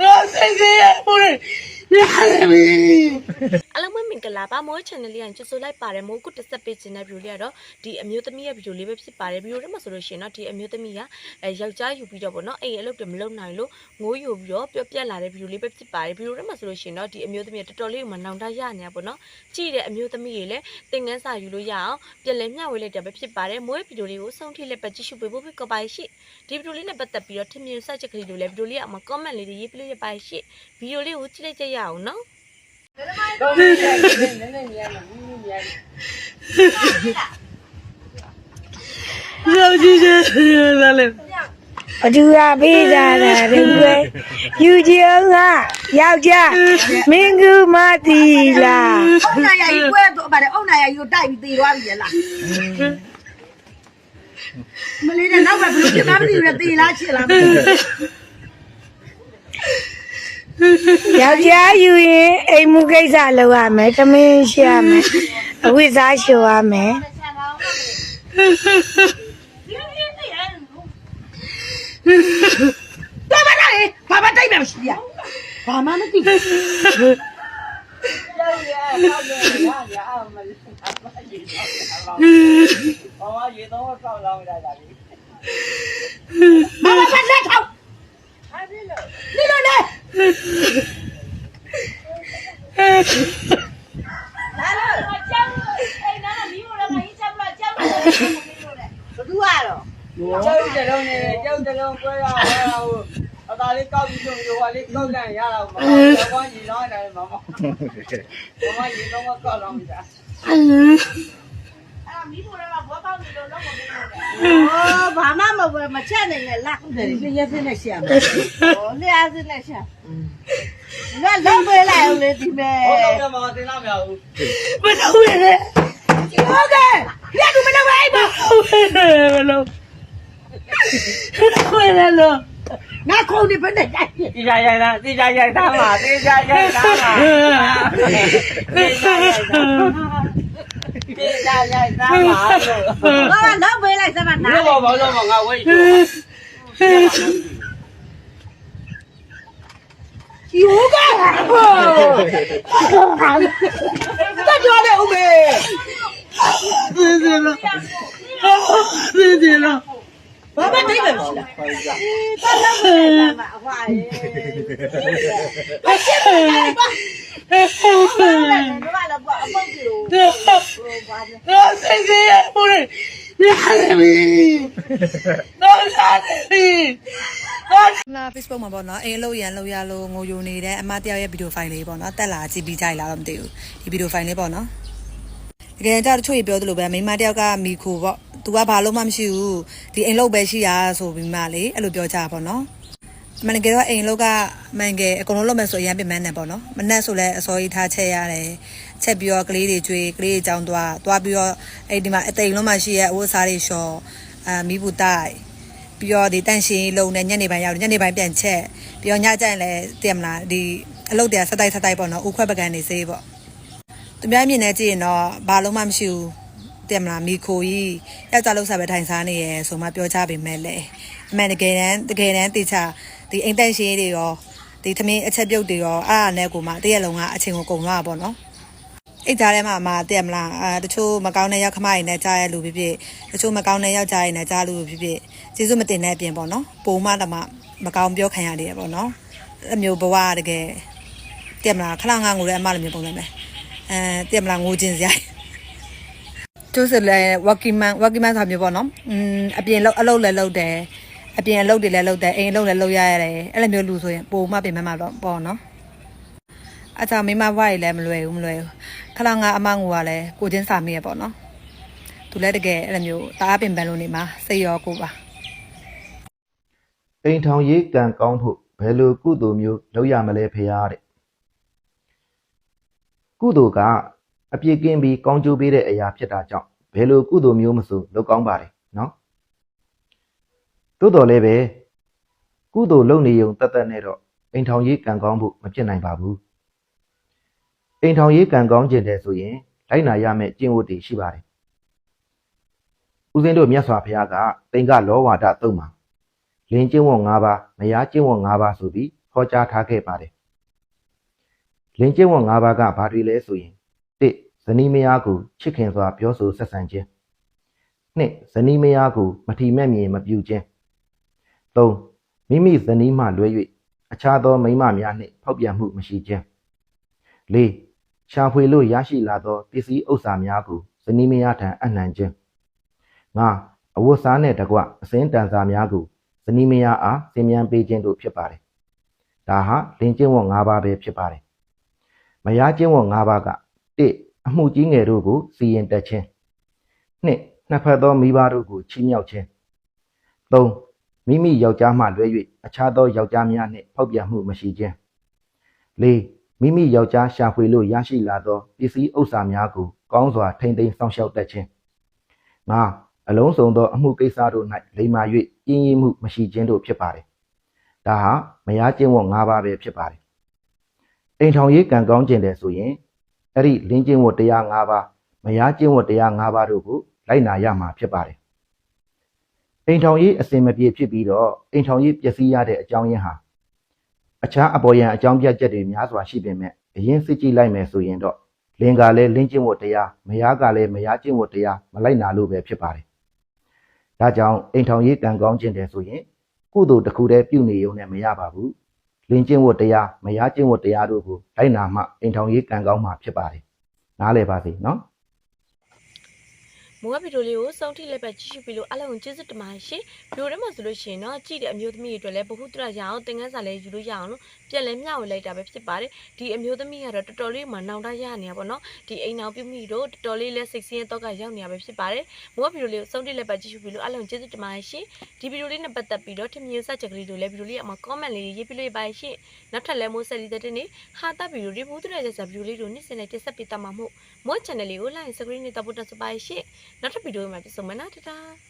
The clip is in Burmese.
တော့စိတ်ကြီးရပို့ရတယ်မီ အလုံးမမင်္ဂလာပါမိုး channel လေးကကြိုဆိုလိုက်ပါတယ်မိုးကုတ်တက်ဆက်ပေးခြင်းတဲ့ video လေးကတော့ဒီအမျိုးသမီးရဲ့ video လေးပဲဖြစ်ပါတယ် video ထဲမှာဆိုလို့ရှိရင်တော့ဒီအမျိုးသမီးကအဲယောက်ျားယူပြီးတော့ပေါ့နော်အဲ့အလုပ်တွေမလုပ်နိုင်လို့ငိုးယူပြီးတော့ပျော့ပြက်လာတဲ့ video လေးပဲဖြစ်ပါတယ် video ထဲမှာဆိုလို့ရှိရင်တော့ဒီအမျိုးသမီးကတော်တော်လေးကိုမနောင်တရနေတာပေါ့နော်ကြည့်တဲ့အမျိုးသမီးတွေလည်းသင်ငန်းစာယူလို့ရအောင်ပြန်လဲမျှဝေလိုက်တာပဲဖြစ်ပါတယ်မိုးရဲ့ video လေးကိုဆုံးထိလက်ပဲကြည့်ရှုပေးဖို့ဖိတ်ခေါ်ပါရှိဒီ video လေးနဲ့ပတ်သက်ပြီးတော့ထင်မြင်စချက်ကလေးတွေလည်း video လေးကမှ comment လေးတွေရေးပြလို့ရပါရှိ video လေးကိုကြည့်လိုက်ကြရအောင်နော် တော့နေနေနေနေနေရမယ်မင်းနေရတယ်ကြည့်ကြလာလေဘသူကပေးတာလဲဒီကွယ်ယူကြအောင်ကယောက်ျားမင်းကူမတီလာအုံနာရကြီးကွဲတော့ပါတယ်အုံနာရကြီးကိုတိုက်ပြီးသေသွားပြီလေလားမလေးနဲ့နောက်ပဲဘယ်လိုဖြစ်မှမသိဘူးလေသေလားချစ်လားမသိဘူး ယောက်ျားယူရင်အိမ်မှုကိစ္စလုပ်ရမယ်သမင်းရှိရမယ်အဝိဇ္ဇာရှိရမယ်တော်ပါလားဘာမှတိုက်မှမရှိရဘာမှမသိဘူးဘာမှရေတော့ဆောက်လောင်းလိုက်တာလေဘာမှဆက်လက်ထောက်ဒီလိုလေဘသူ ကတော့ကျောက်တလုံးနေတယ်ကျောက်တလုံးကွဲရတာဟိုအသာလေးကောက်ပြီးဆုံးရောလေးကောက်ကန်ရတာမဟုတ်ဘူးဘာကြီးလောင်းတယ်မမဘာမှရေတော့ကောက်လော င်းတာအော်ဘာမှမဝယ်မချက်နိုင်နဲ့လက်ဟုတ်တယ်လျှက်စင်းနဲ့ရှာမယ်ဟောလျှက်စင်းနဲ့ရှာငါလုံးပေးလိုက်အောင်လေဒီမဲ့ဟုတ်တော့မတင်လာမရဘူးမလုပ်ရနဲ့ဟုတ်ကဲ့ညကမလုပ်ပါဘူးမလုပ်ခွေရလို့ငါခုံနေဘယ်နဲ့တိုက်ပြတိကျရိုက်တာတိကျရိုက်တာမှာတိကျရိုက်တာမှာ တိကျရိုက်တာတိကျရိုက်တာမှာလို့ငါလုံးပေးလိုက်စမ်းမနားဘယ်ဘောဘောတော့ငါဝိတ်ချောယူကဲ့တက်ကြောလေဦးမေသေသေးလားသေသေးလားဘာမှတိတ်ပဲမရှိလားတက်လုံးပေးလိုက်စမ်းမအဖွာရေဘာရှင်းလဲဘာလဲဘာလဲဘာလဲဘာအပုတ်ကြီးလို့ဘာလဲတော့စိတ်ကြီးရပို့ရတယ်မီတော့ရတယ်မီ လာ Facebook မှာပေါ့နော်အိမ်အလုပ်ရန်လုပ်ရလို့ငိုယိုနေတဲ့အမတယောက်ရဲ့ဗီဒီယိုဖိုင်လေးပေါ့နော်တက်လာကြည့်ပြီးကြိုက်လာတော့မသိဘူးဒီဗီဒီယိုဖိုင်လေးပေါ့နော်တကယ်ကြတချို့ရေပြောသလိုပဲမိန်းမတယောက်ကမိခိုပေါ့သူကဘာလို့မှမရှိဘူးဒီအိမ်လုပ်ပဲရှိရဆိုပြီးမှလေအဲ့လိုပြောကြတာပေါ့နော်အ မန်တကယ်တော့အိမ်လုပ်ကမန်ကယ်အကုန်လုံးလုပ်မယ်ဆိုအရင်ပြင်မန်းတယ်ပေါ့နော်မနဲ့ဆိုလဲအစောကြီးထားချက်ရတယ်ချက်ပြီးတော့ကလေးတွေကျွေးကလေးတွေကြောင်းသွားသွားပြီးတော့အဲ့ဒီမှာအတိမ်လုံးမှရှိရဲ့အဝတ်စားတွေလျှော်အာမီးဘူးတိုက်ပြီးတော့ဒီတန့်ရှင်းလုံးနဲ့ညနေပိုင်းရောက်တယ်ညနေပိုင်းပြန်ချက်ပြီးတော့ညကျရင်လည်းတည်မလားဒီအလုပ်တွေကဆက်တိုက်ဆက်တိုက်ပေါ့နော်ဥခွက်ပကံနေစေးပေါ့သူများမြင်နေကြည့်ရင်တော့ဘာလုံးမှမရှိဘူးတည်မလားမိခိုကြီးယောက်ျားလောက်စားပဲထိုင်စားနေရယ်ဆိုမှပြောကြပေမဲ့လေအမှန်တကယ်တမ်းတကယ်တမ်းတေချာ ဒီအိမ်တန့်ရှင်းတွေရောဒီသမင်းအချက်ပြုတ်တွေရောအားအနဲ့ကိုမှတရက်လုံးကအချိန်ကိုကုန်သွားတာပေါ့နော်အိတ်ကြားထဲမှာအမတည့်မလားအာတချို့မကောင်းတဲ့ရောက်ခမရည်နဲ့ကြားရလူဖြစ်ဖြစ်တချို့မကောင်းတဲ့ယောက်ျားရည်နဲ့ကြားလူဖြစ်ဖြစ်ကျေးဇူးမတင်တဲ့အပြင်ပေါ့နော်ပုံမတမမကောင်းပြောခံရတယ်ပေါ့နော်အမျိုးဘဝတကယ်တည့်မလားခဏငါငိုတဲ့အမလိုမျိုးပုံစံပဲအဲတည့်မလားငိုခြင်းစရာကျိုးစလဲ working man working man ဆိုတာမျိုးပေါ့နော်อืมအပြင်လောက်အလုပ်လည်းလုပ်တယ် အပြင်အလုပ်တွေလည်းလုပ်တယ်အိမ်အလုပ်လည်းလုပ်ရရတယ်အဲ့လိုမျိုးလူဆိုရင်ပုံမပြင်မှမှာတော့ပေါ့နော်အချာမိမဘွားကြီးလည်းမလွယ်ဘူးမလွယ်ဘူးခလာငါအမငူကလည်းကိုချင်းစာမိရပေါ့နော်သူလည်းတကယ်အဲ့လိုမျိုးတအားပင်ပန်းလို့နေမှာစိတ်ရောကိုပါအိမ်ထောင်ရေးကံကောင်းဖို့ဘယ်လိုကုသိုလ်မျိုးလုပ်ရမလဲဖေဟာတဲ့ကုသိုလ်ကအပြည့်ကင်းပြီးကောင်းကျိုးပေးတဲ့အရာဖြစ်တာကြောင့်ဘယ်လိုကုသိုလ်မျိုးမဆိုလုပ်ကောင်းပါတယ်နော် သို့တော်လည်းပဲကုသိုလ်လုပ်နေုံတတ်တတ်နဲ့တော့အိမ်ထောင်ရေးကံကောင်းဖို့မဖြစ်နိုင်ပါဘူးအိမ်ထောင်ရေးကံကောင်းခြင်းတဲ့ဆိုရင်လိုက်နာရမယ့်ကျင့်ဝတ်တွေရှိပါတယ်ဦးဇင်းတို့မြတ်စွာဘုရားကတိန်ကလောဝါဒသုံးပါလင်းကျင့်ဝတ်၅ပါးမယားကျင့်ဝတ်၅ပါးဆိုပြီးဟောဟောကြားထားခဲ့ပါတယ်လင်ကျင့်ဝတ်၅ပါးကဘာတွေလဲဆိုရင်၁ဇနီးမယားကိုချစ်ခင်စွာပြောဆိုဆက်ဆံခြင်း၂ဇနီးမယားကိုမထီမဲ့မြင်မပြူခြင်း ၃မိမိဇနီးမှလွဲ၍အခြားသောမိန်းမများနှင့်ဖောက်ပြန်မှုမရှိခြင်း၄ရှာဖွေလို့ရရှိလာသောပစ္စည်းဥစ္စာများကိုဇနီးမယားထံအနှံခြင်း၅အဝတ်စားနှင့်တကွအစင်းတန်စာများကိုဇနီးမယားအားစင်မြန်းပေးခြင်းတို့ဖြစ်ပါတယ်ဒါဟာလင်ကျင့်ဝတ်၅ပါးပဲဖြစ်ပါတယ်မယားကျင့်ဝတ်၅ပါးက၁အမှုကြီးငယ်တို့ကိုစီရင်တက်ခြင်း၂နှစ်ဖက်သောမိဘတို့ကိုချီးမြှောက်ခြင်း၃ မိမိယောက်ျားမှလွဲ၍အခြားသောယောက်ျားများနှင့်ဖောက်ပြန်မှုမရှိခြင်း၄မိမိယောက်ျားရှာဖွေလို့ရရှိလာသောပစ္စည်းဥစ္စာများကိုကောင်းစွာထိမ့်သိမ်းစောင့်ရှောက်တတ်ခြင်း၅အလုံးစုံသောအမှုကိစ္စတို့၌လိမ္မာ၍ပြင်းရင်းမှုမရှိခြင်းတို့ဖြစ်ပါတယ်ဒါဟာမယားကျင့်ဝတ်၅ပါးပဲဖြစ်ပါတယ်အိမ်ထောင်ရေးကံကောင်းခြင်းတယ်ဆိုရင်အဲ့ဒီလင်းကျင့်ဝတ်တရား၅ပါးမယားကျင့်ဝတ်တရား၅ပါးတို့ကိုလိုက်နာရမှာဖြစ်ပါတယ် အိမ်ထောင်ရေးအစဉ်မပြေဖြစ်ပြီးတော့အိမ်ထောင်ရေးပျက်စီးရတဲ့အကြောင်းရင်းဟာအခြားအပေါ်ယံအကြောင်းပြချက်တွေများစွာရှိပေမဲ့အရင်စစ်ကြည့်လိုက်မယ်ဆိုရင်တော့လင်ကလည်းလင်းကျင့်ဝတ်တရားမယားကလည်းမယားကျင့်ဝတ်တရားမလိုက်နာလို့ပဲဖြစ်ပါတယ်ဒါကြောင့်အိမ်ထောင်ရေးကံကောင်းခြင်းတယ်ဆိုရင်ကုသိုလ်တစ်ခုတည်းပြုနေုံနဲ့မရပါဘူးလင်းကျင့်ဝတ်တရားမယားကျင့်ဝတ်တရားတို့ကိုလိုက်နာမှအိမ်ထောင်ရေးကံကောင်းမှာဖြစ်ပါတယ်နားလည်ပါစေနော် မိုးကဗီဒီယိုလေးကိုစောင့်ထိလိုက်ပဲကြည့်ရှုပြီးလို့အားလုံးကိုကျေးဇူးတင်ပါတယ်ရှင်ဗီဒီယိုထဲမှာဆိုလို့ရှိရင်တော့ကြည့်တဲ့အမျိုးသမီးတွေအတွက်လည်းဘ ഹു တရရအောင်သင်ခန်းစာလေးယူလို့ရအောင်လို့ပြန်လဲမျှဝေလိုက်တာပဲဖြစ်ပါတယ်ဒီအမျိုးသမီးကတော့တော်တော်လေးမှနောင်တရနေရပါတော့ဒီအိမ်နောက်ပြုမိတို့တော်တော်လေးလဲစိတ်ဆင်းရဲတော့ကရောက်နေရပဲဖြစ်ပါတယ်မိုးကဗီဒီယိုလေးကိုစောင့်ထိလိုက်ပဲကြည့်ရှုပြီးလို့အားလုံးကျေးဇူးတင်ပါတယ်ရှင်ဒီဗီဒီယိုလေးနဲ့ပတ်သက်ပြီးတော့ထင်မြင်စချက်ကလေးတို့လည်းဗီဒီယိုလေးအမှာ comment လေးရေးပြလို့ရပါတယ်ရှင်နောက်ထပ်လည်းမိုးဆက်လီတဲ့နေ့ဟာတာဗီဒီယိုတွေဘ ഹു တရရစာဗီဒီယိုလေးတို့နေ့စဉ်နဲ့တင်ဆက်ပေးတတ်မှာမို့မိုး channel လေးကို like subscribe နဲ့တပ်ဖို့တက်စပါရှင်နောက်ထပ်ဗီဒီယိုမှာပြန်ဆုံမယ်နော်တတား